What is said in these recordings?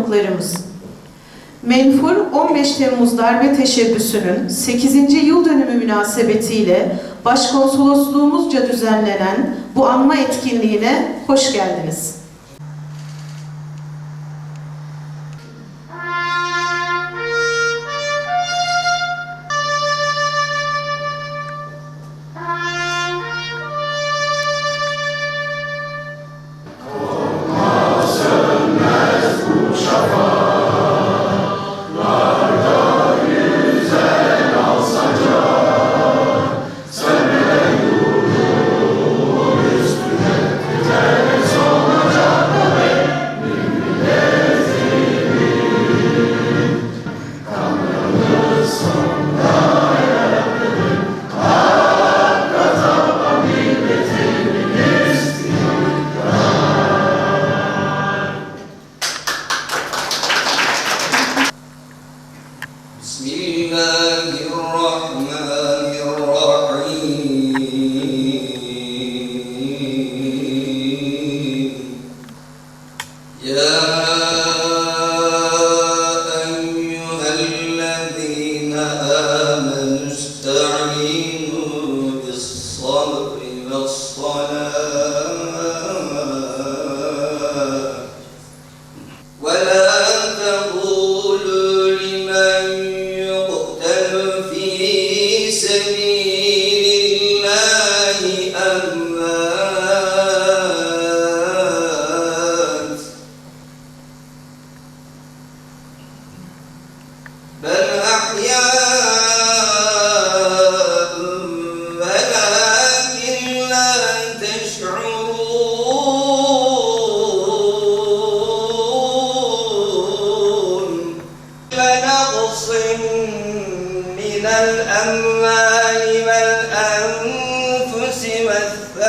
konuklarımız. Menfur 15 Temmuz darbe teşebbüsünün 8. yıl dönümü münasebetiyle Başkonsolosluğumuzca düzenlenen bu anma etkinliğine hoş geldiniz.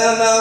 ما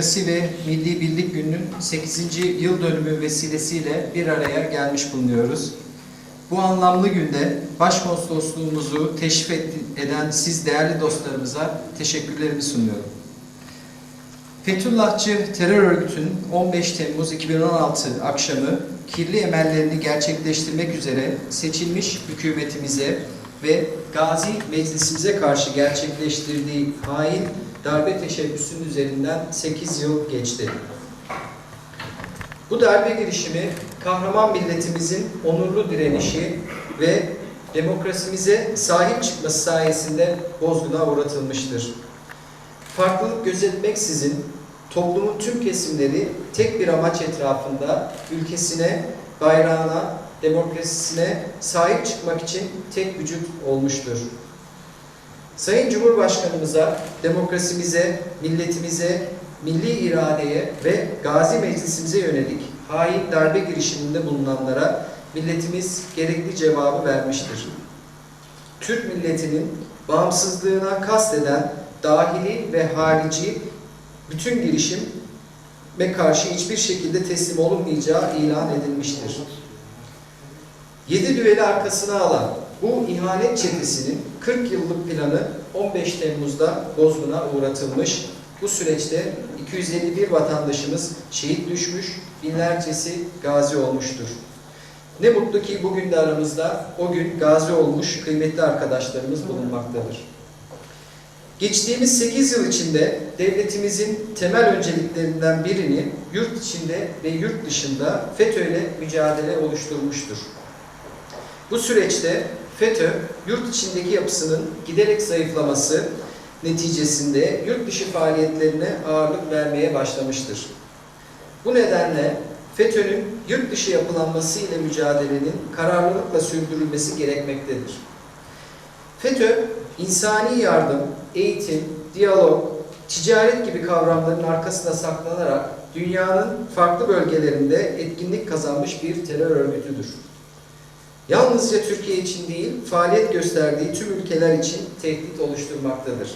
Demokrasi ve Milli Birlik Günü'nün 8. yıl dönümü vesilesiyle bir araya gelmiş bulunuyoruz. Bu anlamlı günde Başkonsolosluğumuzu teşrif eden siz değerli dostlarımıza teşekkürlerimi sunuyorum. Fethullahçı terör örgütünün 15 Temmuz 2016 akşamı kirli emellerini gerçekleştirmek üzere seçilmiş hükümetimize ve Gazi Meclisimize karşı gerçekleştirdiği hain darbe teşebbüsünün üzerinden 8 yıl geçti. Bu darbe girişimi kahraman milletimizin onurlu direnişi ve demokrasimize sahip çıkması sayesinde bozguna uğratılmıştır. Farklılık gözetmeksizin toplumun tüm kesimleri tek bir amaç etrafında ülkesine, bayrağına, demokrasisine sahip çıkmak için tek vücut olmuştur. Sayın Cumhurbaşkanımıza, demokrasimize, milletimize, milli iradeye ve Gazi Meclisimize yönelik hain darbe girişiminde bulunanlara milletimiz gerekli cevabı vermiştir. Türk milletinin bağımsızlığına kasteden dahili ve harici bütün girişim ve karşı hiçbir şekilde teslim olunmayacağı ilan edilmiştir. Yedi düveli arkasına alan bu ihanet çetesinin 40 yıllık planı 15 Temmuz'da bozguna uğratılmış. Bu süreçte 251 vatandaşımız şehit düşmüş, binlercesi gazi olmuştur. Ne mutlu ki bugün de aramızda o gün gazi olmuş kıymetli arkadaşlarımız bulunmaktadır. Geçtiğimiz 8 yıl içinde devletimizin temel önceliklerinden birini yurt içinde ve yurt dışında FETÖ'yle mücadele oluşturmuştur. Bu süreçte FETÖ, yurt içindeki yapısının giderek zayıflaması neticesinde yurt dışı faaliyetlerine ağırlık vermeye başlamıştır. Bu nedenle FETÖ'nün yurt dışı yapılanması ile mücadelenin kararlılıkla sürdürülmesi gerekmektedir. FETÖ, insani yardım, eğitim, diyalog, ticaret gibi kavramların arkasında saklanarak dünyanın farklı bölgelerinde etkinlik kazanmış bir terör örgütüdür. Yalnızca Türkiye için değil, faaliyet gösterdiği tüm ülkeler için tehdit oluşturmaktadır.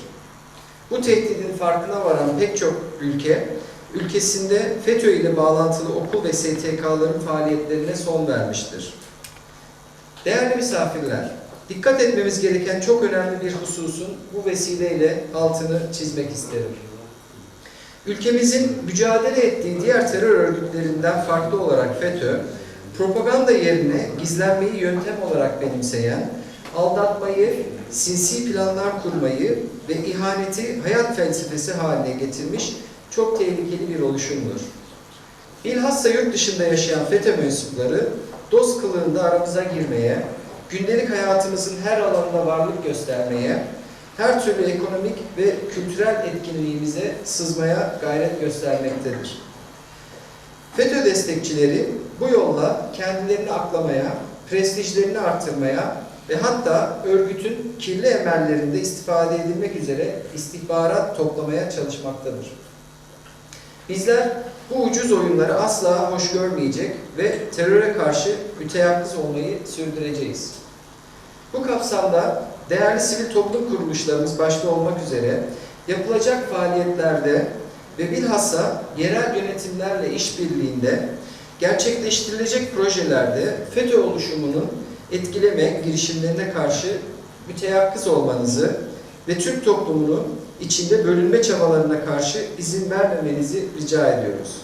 Bu tehdidin farkına varan pek çok ülke, ülkesinde FETÖ ile bağlantılı okul ve STK'ların faaliyetlerine son vermiştir. Değerli misafirler, dikkat etmemiz gereken çok önemli bir hususun bu vesileyle altını çizmek isterim. Ülkemizin mücadele ettiği diğer terör örgütlerinden farklı olarak FETÖ, propaganda yerine gizlenmeyi yöntem olarak benimseyen, aldatmayı, sinsi planlar kurmayı ve ihaneti hayat felsefesi haline getirmiş çok tehlikeli bir oluşumdur. Bilhassa yurt dışında yaşayan FETÖ mensupları dost kılığında aramıza girmeye, gündelik hayatımızın her alanında varlık göstermeye, her türlü ekonomik ve kültürel etkinliğimize sızmaya gayret göstermektedir. FETÖ destekçileri bu yolla kendilerini aklamaya, prestijlerini artırmaya ve hatta örgütün kirli emellerinde istifade edilmek üzere istihbarat toplamaya çalışmaktadır. Bizler bu ucuz oyunları asla hoş görmeyecek ve teröre karşı müteyakkız olmayı sürdüreceğiz. Bu kapsamda değerli sivil toplum kuruluşlarımız başta olmak üzere yapılacak faaliyetlerde ve bilhassa yerel yönetimlerle işbirliğinde gerçekleştirilecek projelerde FETÖ oluşumunun etkileme girişimlerine karşı müteyakkız olmanızı ve Türk toplumunu içinde bölünme çabalarına karşı izin vermemenizi rica ediyoruz.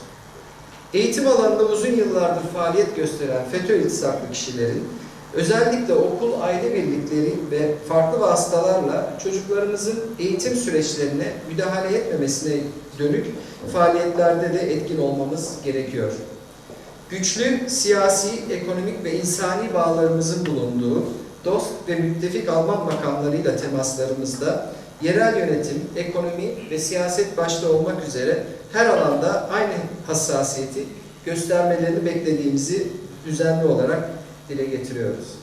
Eğitim alanında uzun yıllardır faaliyet gösteren FETÖ iltisaklı kişilerin özellikle okul aile birlikleri ve farklı vasıtalarla çocuklarımızın eğitim süreçlerine müdahale etmemesine dönük faaliyetlerde de etkin olmamız gerekiyor. Güçlü siyasi, ekonomik ve insani bağlarımızın bulunduğu dost ve müttefik Alman makamlarıyla temaslarımızda yerel yönetim, ekonomi ve siyaset başta olmak üzere her alanda aynı hassasiyeti göstermelerini beklediğimizi düzenli olarak dile getiriyoruz.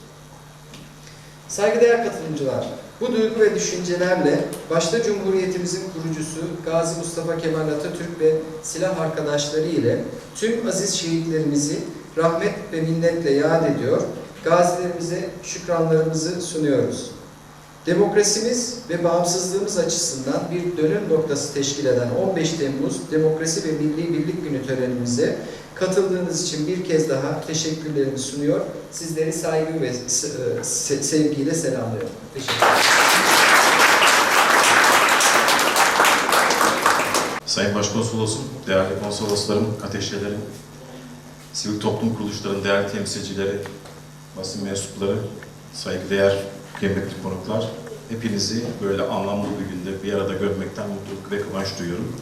Saygıdeğer katılımcılar, bu duygu ve düşüncelerle başta Cumhuriyetimizin kurucusu Gazi Mustafa Kemal Atatürk ve silah arkadaşları ile tüm aziz şehitlerimizi rahmet ve minnetle yad ediyor, gazilerimize şükranlarımızı sunuyoruz. Demokrasimiz ve bağımsızlığımız açısından bir dönüm noktası teşkil eden 15 Temmuz Demokrasi ve Milli Birlik Günü törenimize katıldığınız için bir kez daha teşekkürlerimi sunuyor. Sizleri saygı ve se- sevgiyle selamlıyorum. Teşekkür ederim. Sayın Başkonsolosum, değerli konsoloslarım, ateşelerim, sivil toplum kuruluşlarının değerli temsilcileri, basın mensupları, saygıdeğer kıymetli konuklar, hepinizi böyle anlamlı bir günde bir arada görmekten mutluluk ve kıvanç duyuyorum.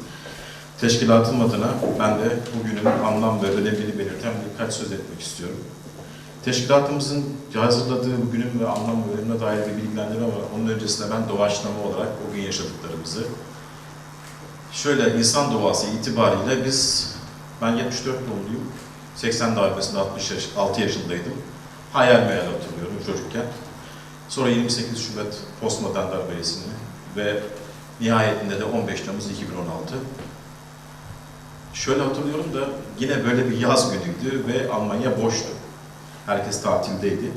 Teşkilatım adına ben de bugünün anlam ve önemini belirten birkaç söz etmek istiyorum. Teşkilatımızın hazırladığı bugünün ve anlam ve önemine dair bir bilgilendirme var. Onun öncesinde ben doğaçlama olarak bugün yaşadıklarımızı, Şöyle insan doğası itibariyle biz, ben 74 doğumluyum. 80 darbesinde 60 yaş, 6 yaşındaydım. Hayal meyal hatırlıyorum çocukken. Sonra 28 Şubat postmodern darbesini ve nihayetinde de 15 Temmuz 2016. Şöyle hatırlıyorum da yine böyle bir yaz günüydü ve Almanya boştu. Herkes tatildeydi.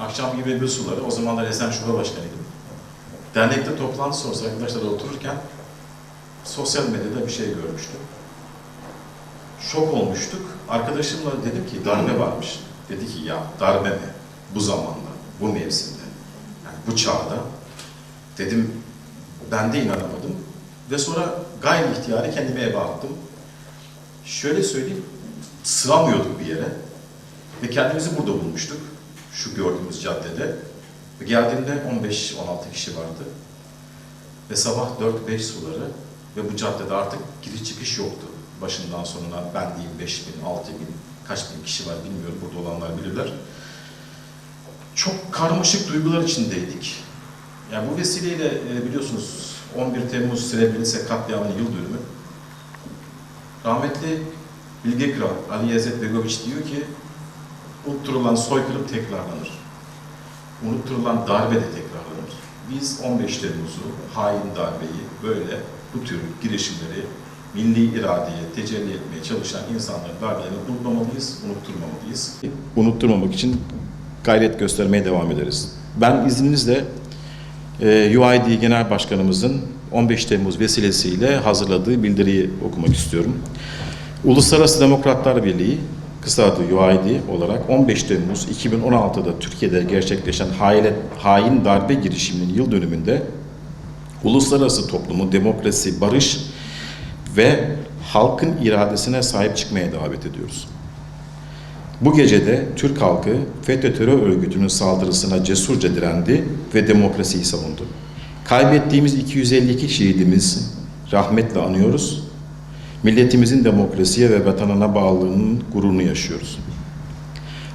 Akşam gibi bir suları, o zamanlar Esen Şube Başkanıydım. Dernekte toplantı sonrası arkadaşlarla otururken sosyal medyada bir şey görmüştüm. Şok olmuştuk. Arkadaşımla dedim ki darbe varmış. Dedi ki ya darbe mi? Bu zamanda, bu mevsimde, yani bu çağda. Dedim ben de inanamadım. Ve sonra gayri ihtiyari kendimi eve attım. Şöyle söyleyeyim, sığamıyorduk bir yere. Ve kendimizi burada bulmuştuk. Şu gördüğümüz caddede. Ve geldiğimde 15-16 kişi vardı. Ve sabah 4-5 suları ve bu caddede artık giriş çıkış yoktu. Başından sonuna ben diyeyim 5 bin, 6 bin, kaç bin kişi var bilmiyorum. Burada olanlar bilirler. Çok karmaşık duygular içindeydik. Yani bu vesileyle e, biliyorsunuz 11 Temmuz Srebrenica katliamının yıl dönümü. Rahmetli Bilge Kral Ali Yazet Begoviç diyor ki unutturulan soykırım tekrarlanır. Unutturulan darbe de tekrarlanır. Biz 15 Temmuz'u, hain darbeyi böyle bu tür girişimleri milli iradeye tecelli etmeye çalışan insanların darbelerini unutmamalıyız, unutturmamalıyız. Unutturmamak için gayret göstermeye devam ederiz. Ben izninizle e, UID Genel Başkanımızın 15 Temmuz vesilesiyle hazırladığı bildiriyi okumak istiyorum. Uluslararası Demokratlar Birliği, kısa adı UID olarak 15 Temmuz 2016'da Türkiye'de gerçekleşen hain, hain darbe girişiminin yıl dönümünde uluslararası toplumu demokrasi, barış ve halkın iradesine sahip çıkmaya davet ediyoruz. Bu gecede Türk halkı FETÖ terör örgütünün saldırısına cesurca direndi ve demokrasiyi savundu. Kaybettiğimiz 252 şehidimiz rahmetle anıyoruz. Milletimizin demokrasiye ve vatanına bağlılığının gururunu yaşıyoruz.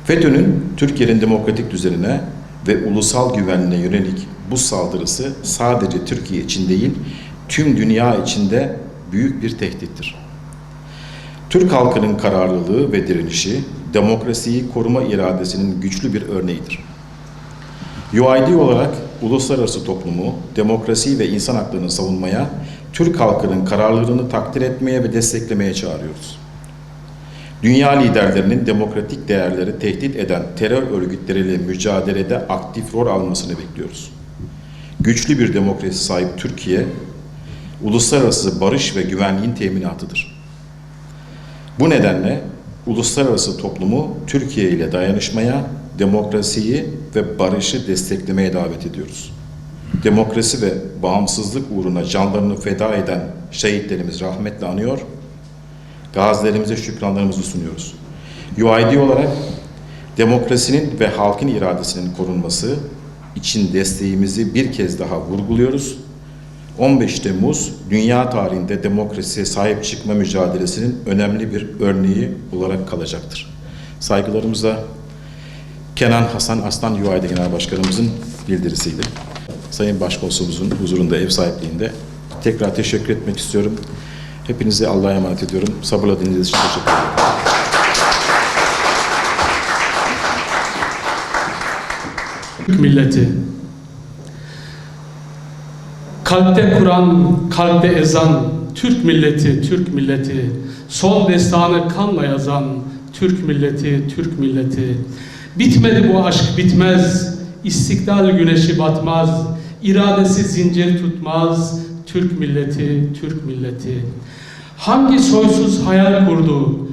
FETÖ'nün Türkiye'nin demokratik düzenine ve ulusal güvenliğine yönelik bu saldırısı sadece Türkiye için değil, tüm dünya içinde büyük bir tehdittir. Türk halkının kararlılığı ve direnişi, demokrasiyi koruma iradesinin güçlü bir örneğidir. UID olarak uluslararası toplumu, demokrasi ve insan haklarını savunmaya, Türk halkının kararlılığını takdir etmeye ve desteklemeye çağırıyoruz. Dünya liderlerinin demokratik değerleri tehdit eden terör örgütleriyle mücadelede aktif rol almasını bekliyoruz. Güçlü bir demokrasi sahip Türkiye, uluslararası barış ve güvenliğin teminatıdır. Bu nedenle uluslararası toplumu Türkiye ile dayanışmaya, demokrasiyi ve barışı desteklemeye davet ediyoruz. Demokrasi ve bağımsızlık uğruna canlarını feda eden şehitlerimiz rahmetle anıyor, gazilerimize şükranlarımızı sunuyoruz. UID olarak demokrasinin ve halkın iradesinin korunması için desteğimizi bir kez daha vurguluyoruz 15 Temmuz dünya tarihinde demokrasiye sahip çıkma mücadelesinin önemli bir örneği olarak kalacaktır. Saygılarımızla Kenan Hasan Aslan UAD Genel Başkanımızın bildirisiydi. Sayın Başkonsolumuzun huzurunda ev sahipliğinde tekrar teşekkür etmek istiyorum. Hepinizi Allah'a emanet ediyorum. Sabırla dinlediğiniz için teşekkür ederim. Türk milleti. Kalpte Kur'an, kalpte ezan, Türk milleti, Türk milleti. Son destanı kanla yazan Türk milleti, Türk milleti. Bitmedi bu aşk bitmez, istiklal güneşi batmaz, iradesi zincir tutmaz, Türk milleti, Türk milleti. Hangi soysuz hayal kurdu,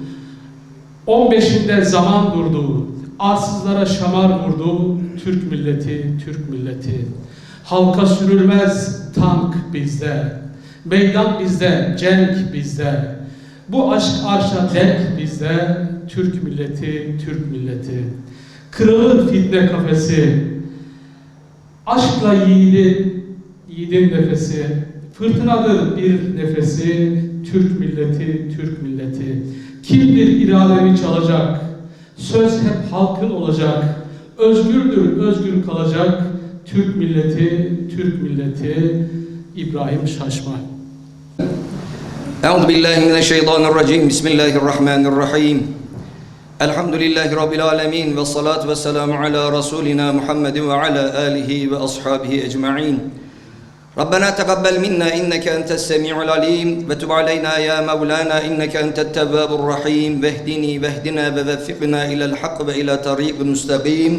15'inde zaman durdu, arsızlara şamar vurdu, Türk milleti, Türk milleti. Halka sürülmez tank bizde, meydan bizde, cenk bizde. Bu aşk arşa denk bizde, Türk milleti, Türk milleti. Kralın fitne kafesi, aşkla yiğidi, yiğidin nefesi, fırtınadır bir nefesi, Türk milleti, Türk milleti. Kimdir irademi çalacak, söz hep halkın olacak, özgürdür, özgür kalacak, Türk milleti, Türk milleti, İbrahim Şaşma. Euzu billahi mineşşeytanirracim. Bismillahirrahmanirrahim. الحمد لله رب العالمين والصلاة والسلام على رسولنا محمد وعلى آله وأصحابه أجمعين. ربنا تقبل منا إنك أنت السميع العليم. وتب علينا يا مولانا إنك أنت التواب الرحيم. واهدني واهدنا ووفقنا إلى الحق وإلى طريق مستقيم.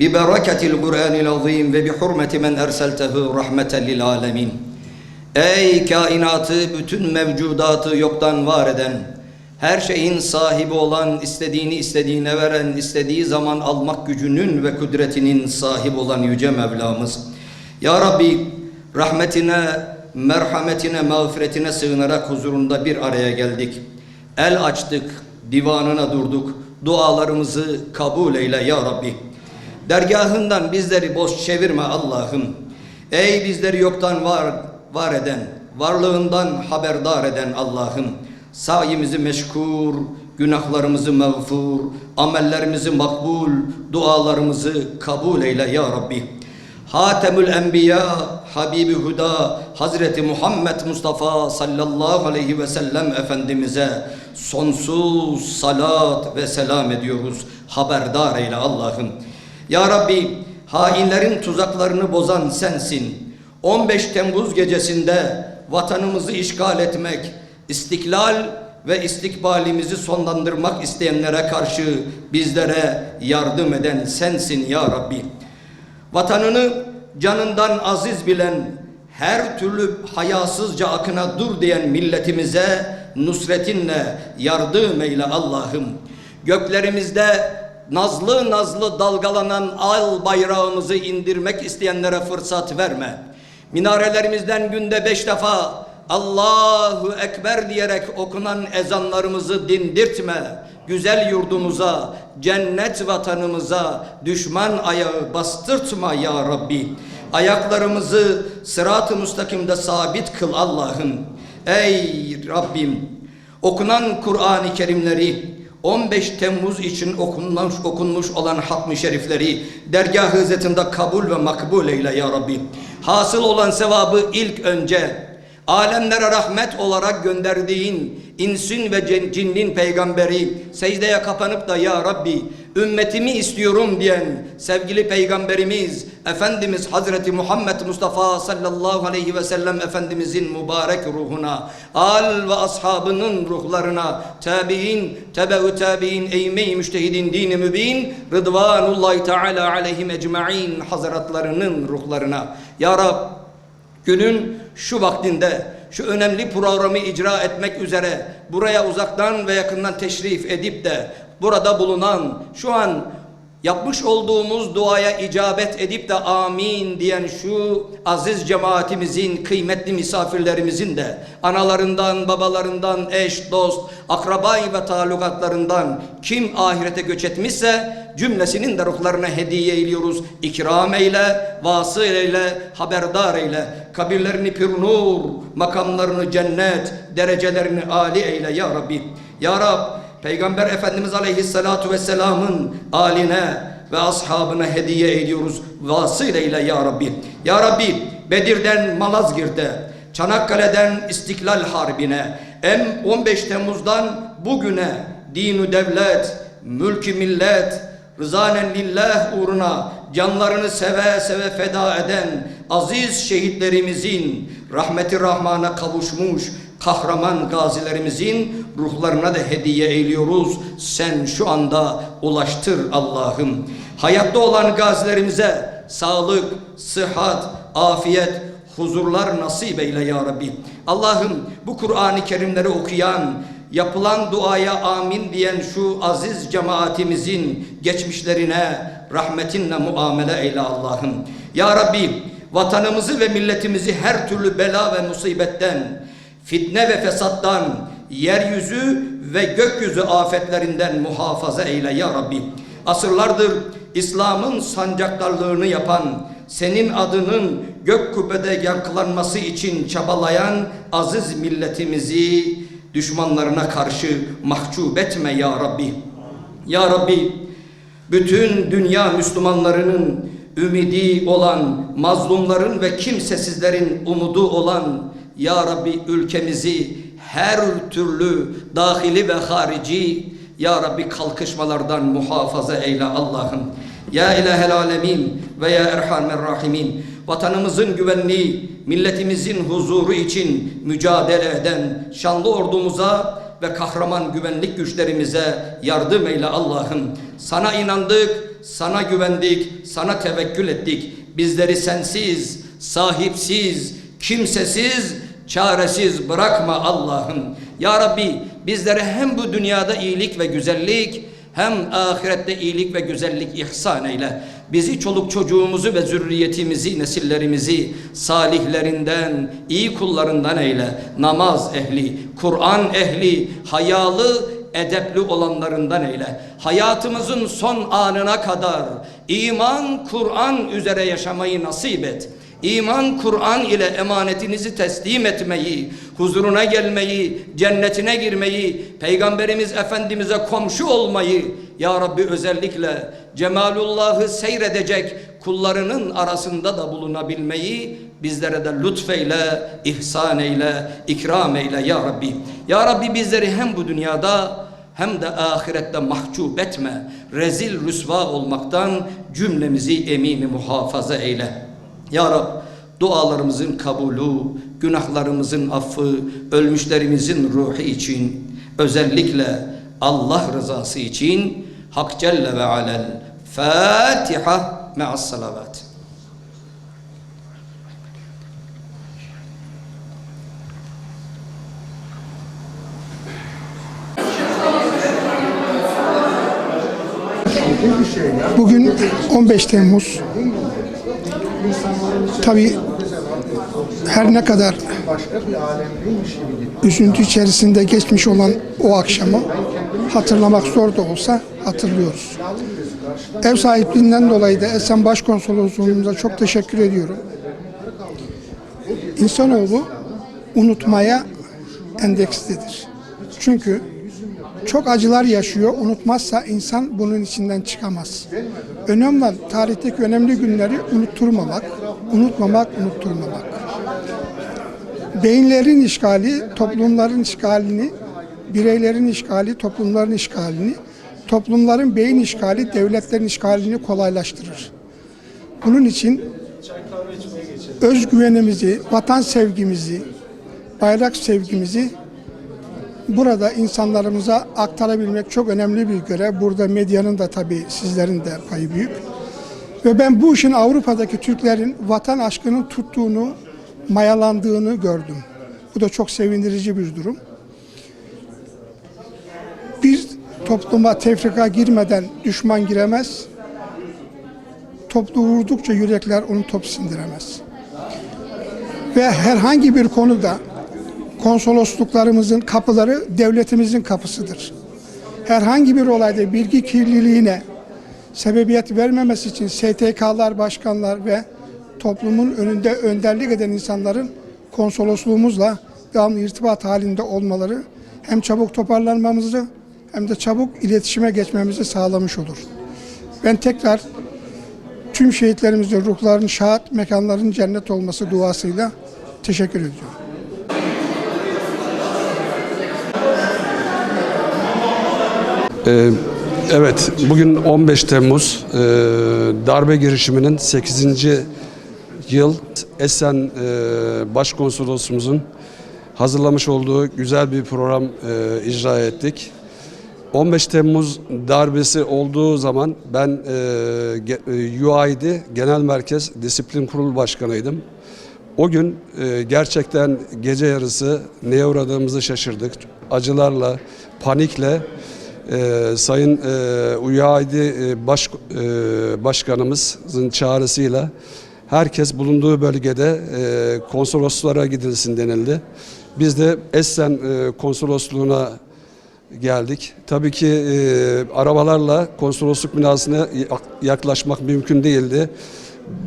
ببركة القرآن العظيم وبحرمة من أرسلته رحمة للعالمين. Ey kainatı, bütün mevcudatı yoktan eden, her şeyin sahibi olan, istediğini istediğine veren, istediği zaman almak gücünün ve kudretinin sahibi olan Yüce Mevlamız. Ya Rabbi, rahmetine, merhametine, mağfiretine sığınarak huzurunda bir araya geldik. El açtık, divanına durduk, dualarımızı kabul eyle Ya Rabbi. Dergahından bizleri boş çevirme Allah'ım. Ey bizleri yoktan var, var eden, varlığından haberdar eden Allah'ım. Sayimizi meşkur, günahlarımızı mağfur, amellerimizi makbul, dualarımızı kabul eyle ya Rabbi. Hatemül Enbiya, Habibi Huda, Hazreti Muhammed Mustafa sallallahu aleyhi ve sellem Efendimiz'e sonsuz salat ve selam ediyoruz. Haberdar eyle Allah'ım. Ya Rabbi, hainlerin tuzaklarını bozan sensin. 15 Temmuz gecesinde vatanımızı işgal etmek, istiklal ve istikbalimizi sonlandırmak isteyenlere karşı bizlere yardım eden sensin ya Rabbi. Vatanını canından aziz bilen, her türlü hayasızca akına dur diyen milletimize nusretinle yardım eyle Allah'ım. Göklerimizde nazlı nazlı dalgalanan al bayrağımızı indirmek isteyenlere fırsat verme. Minarelerimizden günde beş defa Allahu Ekber diyerek okunan ezanlarımızı dindirtme. Güzel yurdumuza, cennet vatanımıza düşman ayağı bastırtma ya Rabbi. Ayaklarımızı sırat-ı müstakimde sabit kıl Allah'ım. Ey Rabbim okunan Kur'an-ı Kerimleri 15 Temmuz için okunmuş, okunmuş olan hatmi şerifleri dergah hızetinde kabul ve makbul eyle ya Rabbi. Hasıl olan sevabı ilk önce alemlere rahmet olarak gönderdiğin insin ve cin- cinnin peygamberi secdeye kapanıp da ya Rabbi ümmetimi istiyorum diyen sevgili peygamberimiz Efendimiz Hazreti Muhammed Mustafa sallallahu aleyhi ve sellem Efendimizin mübarek ruhuna al ve ashabının ruhlarına tabi'in tebe'ü tabi'in eğme-i müştehidin dini mübin rıdvanullahi teala aleyhim ecma'in hazretlerinin ruhlarına Ya Rab Günün şu vaktinde şu önemli programı icra etmek üzere buraya uzaktan ve yakından teşrif edip de burada bulunan şu an yapmış olduğumuz duaya icabet edip de amin diyen şu aziz cemaatimizin kıymetli misafirlerimizin de analarından babalarından eş dost akrabayı ve talukatlarından kim ahirete göç etmişse cümlesinin de ruhlarına hediye ediyoruz. İkram eyle, vasıl eyle, haberdar eyle. Kabirlerini pür nur, makamlarını cennet, derecelerini âli eyle ya Rabbi. Ya Rab, Peygamber Efendimiz Aleyhisselatu Vesselam'ın aline ve ashabına hediye ediyoruz. Vasıl eyle ya Rabbi. Ya Rabbi, Bedir'den Malazgirt'e, Çanakkale'den İstiklal Harbi'ne, em 15 Temmuz'dan bugüne dinu devlet, mülkü millet, rızanen lillah uğruna canlarını seve seve feda eden aziz şehitlerimizin rahmeti rahmana kavuşmuş kahraman gazilerimizin ruhlarına da hediye eyliyoruz. Sen şu anda ulaştır Allah'ım. Hayatta olan gazilerimize sağlık, sıhhat, afiyet, huzurlar nasip eyle ya Rabbi. Allah'ım bu Kur'an-ı Kerimleri okuyan, yapılan duaya amin diyen şu aziz cemaatimizin geçmişlerine rahmetinle muamele eyle Allah'ım. Ya Rabbi vatanımızı ve milletimizi her türlü bela ve musibetten, fitne ve fesattan, yeryüzü ve gökyüzü afetlerinden muhafaza eyle ya Rabbi. Asırlardır İslam'ın sancaktarlığını yapan, senin adının gök kubbede yankılanması için çabalayan aziz milletimizi düşmanlarına karşı mahcup etme ya Rabbi. Ya Rabbi bütün dünya Müslümanlarının ümidi olan, mazlumların ve kimsesizlerin umudu olan Ya Rabbi ülkemizi her türlü dahili ve harici Ya Rabbi kalkışmalardan muhafaza eyle Allah'ım. Ya ilahel alemin ve ya erhamer rahimin. Vatanımızın güvenliği, milletimizin huzuru için mücadele eden şanlı ordumuza ve kahraman güvenlik güçlerimize yardım eyle Allah'ım. Sana inandık, sana güvendik, sana tevekkül ettik. Bizleri sensiz, sahipsiz, kimsesiz, çaresiz bırakma Allah'ım. Ya Rabbi bizlere hem bu dünyada iyilik ve güzellik hem ahirette iyilik ve güzellik ihsan eyle. Bizi çoluk çocuğumuzu ve zürriyetimizi, nesillerimizi salihlerinden, iyi kullarından eyle. Namaz ehli, Kur'an ehli, hayalı, edepli olanlarından eyle. Hayatımızın son anına kadar iman, Kur'an üzere yaşamayı nasip et. İman, Kur'an ile emanetinizi teslim etmeyi, huzuruna gelmeyi, cennetine girmeyi, Peygamberimiz Efendimiz'e komşu olmayı, Ya Rabbi özellikle Cemalullah'ı seyredecek kullarının arasında da bulunabilmeyi bizlere de lütfeyle, ihsan eyle, ikram eyle Ya Rabbi. Ya Rabbi bizleri hem bu dünyada hem de ahirette mahcup etme. Rezil rüsva olmaktan cümlemizi emini muhafaza eyle. Ya Rab dualarımızın kabulü, günahlarımızın affı, ölmüşlerimizin ruhu için, özellikle Allah rızası için Hak Celle ve Alel Fatiha me'as salavat. Bugün 15 Temmuz. Tabii her ne kadar üzüntü içerisinde geçmiş olan o akşamı hatırlamak zor da olsa hatırlıyoruz. Ev sahipliğinden dolayı da Esen Başkonsolosluğumuza çok teşekkür ediyorum. İnsanoğlu unutmaya endekslidir. Çünkü çok acılar yaşıyor. Unutmazsa insan bunun içinden çıkamaz. Önemli tarihteki önemli günleri unutturmamak, unutmamak, unutturmamak. Beyinlerin işgali, toplumların işgalini, bireylerin işgali, toplumların işgalini, toplumların beyin işgali, devletlerin işgalini kolaylaştırır. Bunun için özgüvenimizi, vatan sevgimizi, bayrak sevgimizi burada insanlarımıza aktarabilmek çok önemli bir görev. Burada medyanın da tabii sizlerin de payı büyük. Ve ben bu işin Avrupa'daki Türklerin vatan aşkının tuttuğunu, mayalandığını gördüm. Bu da çok sevindirici bir durum. Bir topluma tefrika girmeden düşman giremez. Toplu vurdukça yürekler onu top sindiremez. Ve herhangi bir konuda konsolosluklarımızın kapıları devletimizin kapısıdır. Herhangi bir olayda bilgi kirliliğine sebebiyet vermemesi için STK'lar, başkanlar ve toplumun önünde önderlik eden insanların konsolosluğumuzla devamlı irtibat halinde olmaları hem çabuk toparlanmamızı hem de çabuk iletişime geçmemizi sağlamış olur. Ben tekrar tüm şehitlerimizin ruhlarının şahat mekanların cennet olması duasıyla teşekkür ediyorum. Ee, Evet, bugün 15 Temmuz ee, darbe girişiminin 8. yıl Esen ee, Başkonsolosumuzun hazırlamış olduğu güzel bir program ee, icra ettik. 15 Temmuz darbesi olduğu zaman ben ge- ee, UID Genel Merkez Disiplin Kurulu Başkanıydım. O gün e, gerçekten gece yarısı neye uğradığımızı şaşırdık. Acılarla, panikle e, Sayın e, UAID e, baş, e, Başkanımızın çağrısıyla herkes bulunduğu bölgede e, konsoloslara gidilsin denildi. Biz de Essen e, konsolosluğuna geldik. Tabii ki e, arabalarla konsolosluk binasına yak- yaklaşmak mümkün değildi.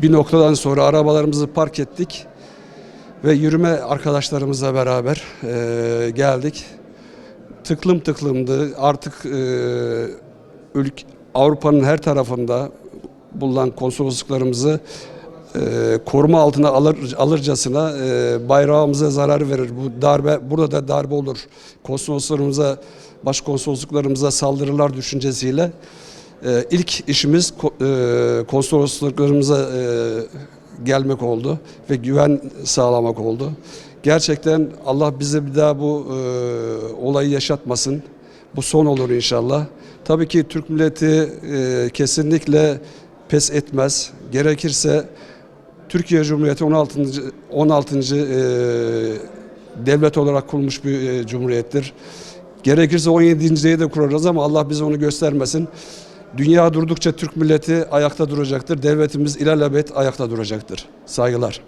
Bir noktadan sonra arabalarımızı park ettik ve yürüme arkadaşlarımızla beraber e, geldik. Tıklım tıklımdı. Artık e, Avrupa'nın her tarafında bulunan konsolosluklarımızı e, koruma altına alır, alırcasına e, bayrağımıza zarar verir. Bu darbe burada da darbe olur. Konsoloslarımıza başkonsolosluklarımıza saldırılar düşüncesiyle e, ilk işimiz e, konsolosluklarımıza e, gelmek oldu ve güven sağlamak oldu. Gerçekten Allah bize bir daha bu e, olayı yaşatmasın. Bu son olur inşallah. Tabii ki Türk milleti e, kesinlikle pes etmez. Gerekirse Türkiye Cumhuriyeti 16. 16. e, devlet olarak kurulmuş bir e, cumhuriyettir. Gerekirse 17.yi de kurarız ama Allah bize onu göstermesin. Dünya durdukça Türk milleti ayakta duracaktır. Devletimiz ilelebet ayakta duracaktır. Saygılar.